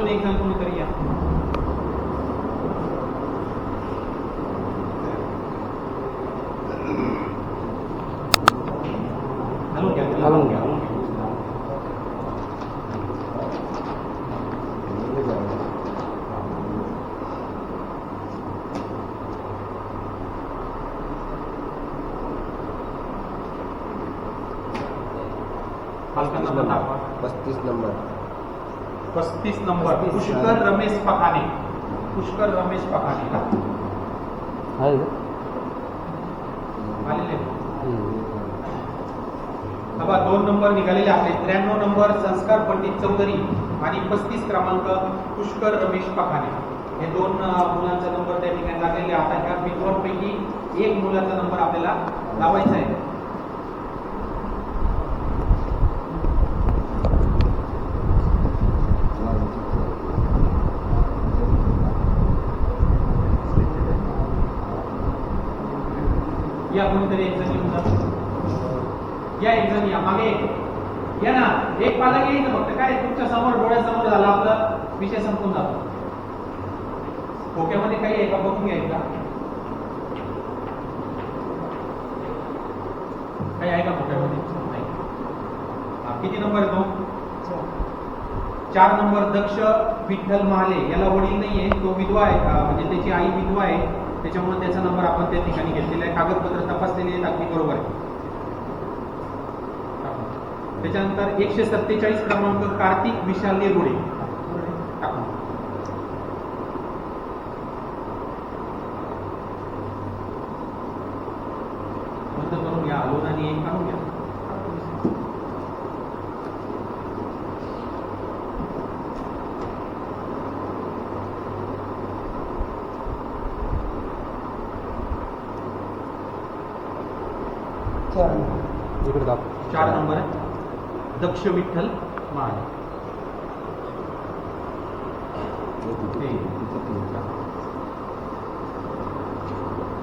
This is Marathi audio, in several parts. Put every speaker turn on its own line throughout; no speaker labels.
अजून एक जण कोणीतरी या हलवून घ्या त्याला.
हलवून घ्या.
पालकांना पण दाखवा
पस्तीस नंबर.
पुष्कर रमेश पखाने पुष्कर रमेश पखाने
आहे ना?
आलेले आहेत.
हम्म.
बघा दोन नंबर निघालेले आपले त्र्याण्णव नंबर संस्कार पंडित चौधरी आणि पस्तीस क्रमांक पुष्कर रमेश पखाने हे दोन मुलांचा नंबर त्या ठिकाणी लागलेले आता ह्या मित्रांपैकी एक मुलाचा नंबर आपल्याला लावायचा आहे या कोणीतरी एक येऊन या एक या मागे. या ना. एक पालक येईल ना फक्त. काय? तुमच्यासमोर डोळ्यासमोर झाला आपला. विषय संपून जातो. खोक्यामध्ये काही आहे का? बघून घ्या काही आहे का खोक्यामध्ये किती नंबर आहे चार नंबर दक्ष विठ्ठल महाले. याला वडील नाहीये. तो विधवा आहे. म्हणजे त्याची आई विधवा आहे. त्याच्यामुळे त्याचा नंबर आपण त्या ठिकाणी घेतलेला आहे. कागदपत्र तपासलेले आहेत अगदी बरोबर आहे. त्याच्यानंतर एकशे सत्तेचाळीस क्रमांक कार्तिक विशाल निरगुडे बंद करून घ्या हलवून आणि एक काढून घ्या.
इकडे दाब
चार नंबर आहे. दक्ष विठ्ठल महाले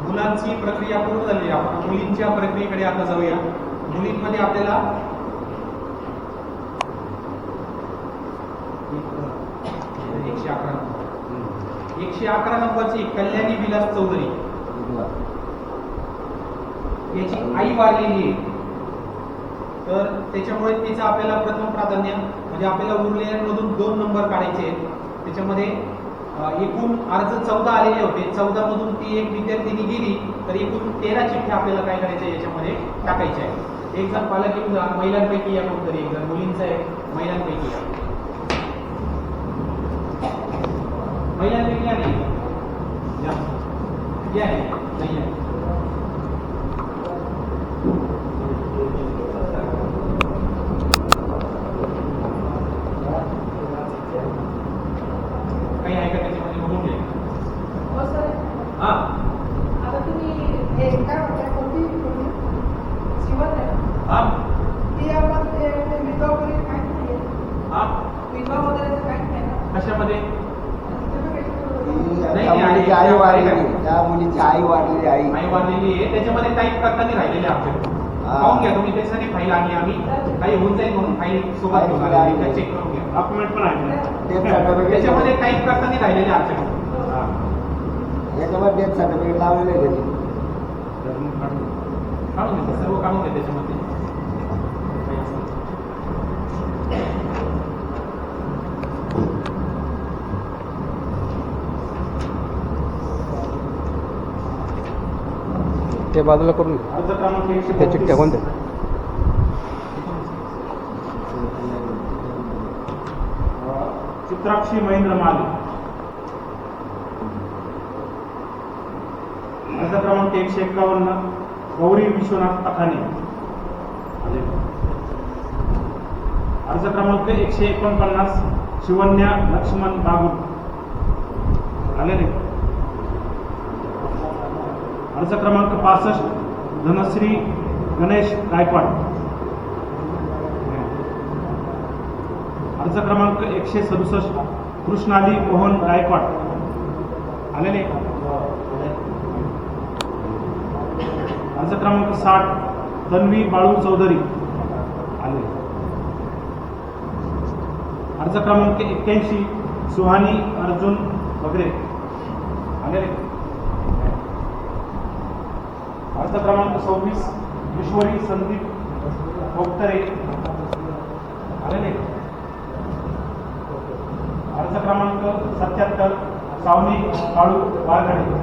मुलांची प्रक्रिया पूर्ण झाली. आहे. आपण मुलींच्या प्रक्रियेकडे आता जाऊया. मुलींमध्ये आपल्याला एकशे अकरा नंबर. एकशे अकरा नंबरची कल्याणी विलास चौधरी. याची आई वारलेली आहे. तर त्याच्यामुळे तिचं आपल्याला प्रथम प्राधान्य म्हणजे आपल्याला उरलेल्यांमधून दोन नंबर काढायचे आहेत. त्याच्यामध्ये एकूण अर्ज चौदा आलेले होते. चौदा मधून ती एक विद्यार्थिनी गेली तर एकूण तेरा चिठ्ठ्या आपल्याला काय करायच्या याच्यामध्ये टाकायच्या आहेत. एक जण पालक येऊन जा महिलांपैकी या कोणतरी एक जण मुलींचा आहे महिलांपैकी या. महिलांपैकी या नाही. या. आहे. नाही आहे. काही आहे का त्याच्यामध्ये बघून घ्या
हो सर
हा
आता तुम्ही हे काय म्हणताय कोणती कोणती? शिवत आहे ना?
हा
ती आपण ते ते विधवा वगैरे काहीच
हा. कशामध्ये
काही-
नाही,
मुलीची
आई-
वाढलेली त्या मुलीची आई वाढलेली आई
आई वाढलेली आहे त्याच्यामध्ये टाईप करताना राहिलेले आमच्याकडे
हा.
पाहून घ्या तुम्ही त्याच्यासाठी फाईल आणली आम्ही काही होऊन जाईल म्हणून फाईल सोबत घेऊन चेक करून
डॉक्युमेंट पण आहे
डेथ सर्टिफिकेट
त्याच्यामध्ये टाईप करताना राहिलेले आमच्याकडे
हा.
डेथ सर्टिफिकेट लावलेलं आहे
काढून.
घ्या सर्व काढून घ्या त्याच्यामध्ये.
ते बाजूला करून घे.
अर्ज क्रमांक एकशे
त्या चिठ्ठ्या कोणत्या
रुद्राक्षी महेंद्र माले अर्ज क्रमांक एकशे एकावन्न गौरी विश्वनाथ पठाणे अर्ज क्रमांक एकशे एकोणपन्नास शिवन्या लक्ष्मण बागुल आले रे अर्ज क्रमांक पासष्ट धनश्री गणेश गायकवाड अर्ज क्रमांक एकशे सदुसष्ट. कृष्णाली मोहन गायकवाड आलेले अर्ज क्रमांक साठ तन्वी बाळू चौधरी. आले. अर्ज क्रमांक एक्क्याऐंशी सुहानी अर्जुन वगैरे आलेले अर्ज क्रमांक सव्वीस ईश्वरी संदीप कोपतरे आलेले अर्ज क्रमांक सत्याहत्तर सावनी काळू वारगडे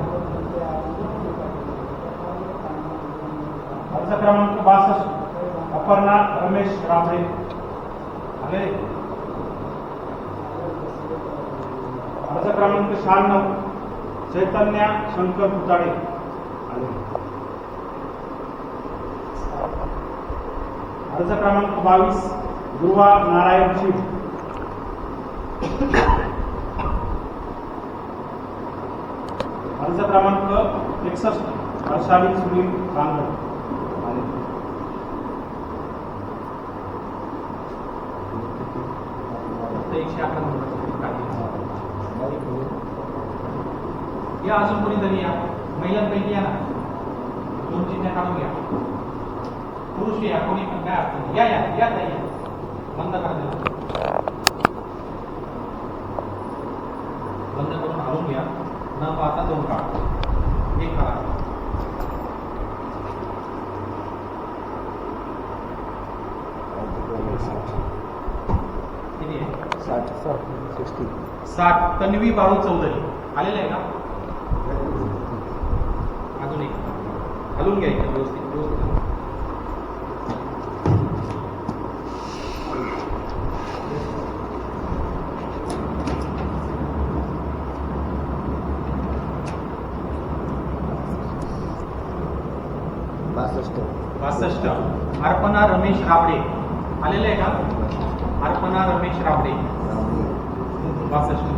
अर्ज क्रमांक बासष्ट अपर्णा रमेश राबळे आले? अर्ज क्रमांक शहाण्णव चैतन्या शंकर पुताळे आलेले अर्ज क्रमांक बावीस दुर्वा नारायण शिव अर्ज क्रमांक एकसष्ट. हर्षाली सुनील
कांगड. या अजून कोणीतरी या? महिलांपैकी या ना? दोन चिन्ह काढून घ्या. पुरुष या कोणी? पण काय अडचण या या या ताई, या. बंद करा त्याला. बंद करून हलवून घ्या न पाहता दोन काढा एक काढा
साठ सिक्स्टी
साठ. तन्वी बाळू चौधरी. आलेलं आहे का? अजून एक. हलवून घ्यायचं
बासष्ट.
बासष्ट. अर्पणा रमेश राबडे. आलेलं आहे का? अर्पणा रमेश राबडे. बासष्ट.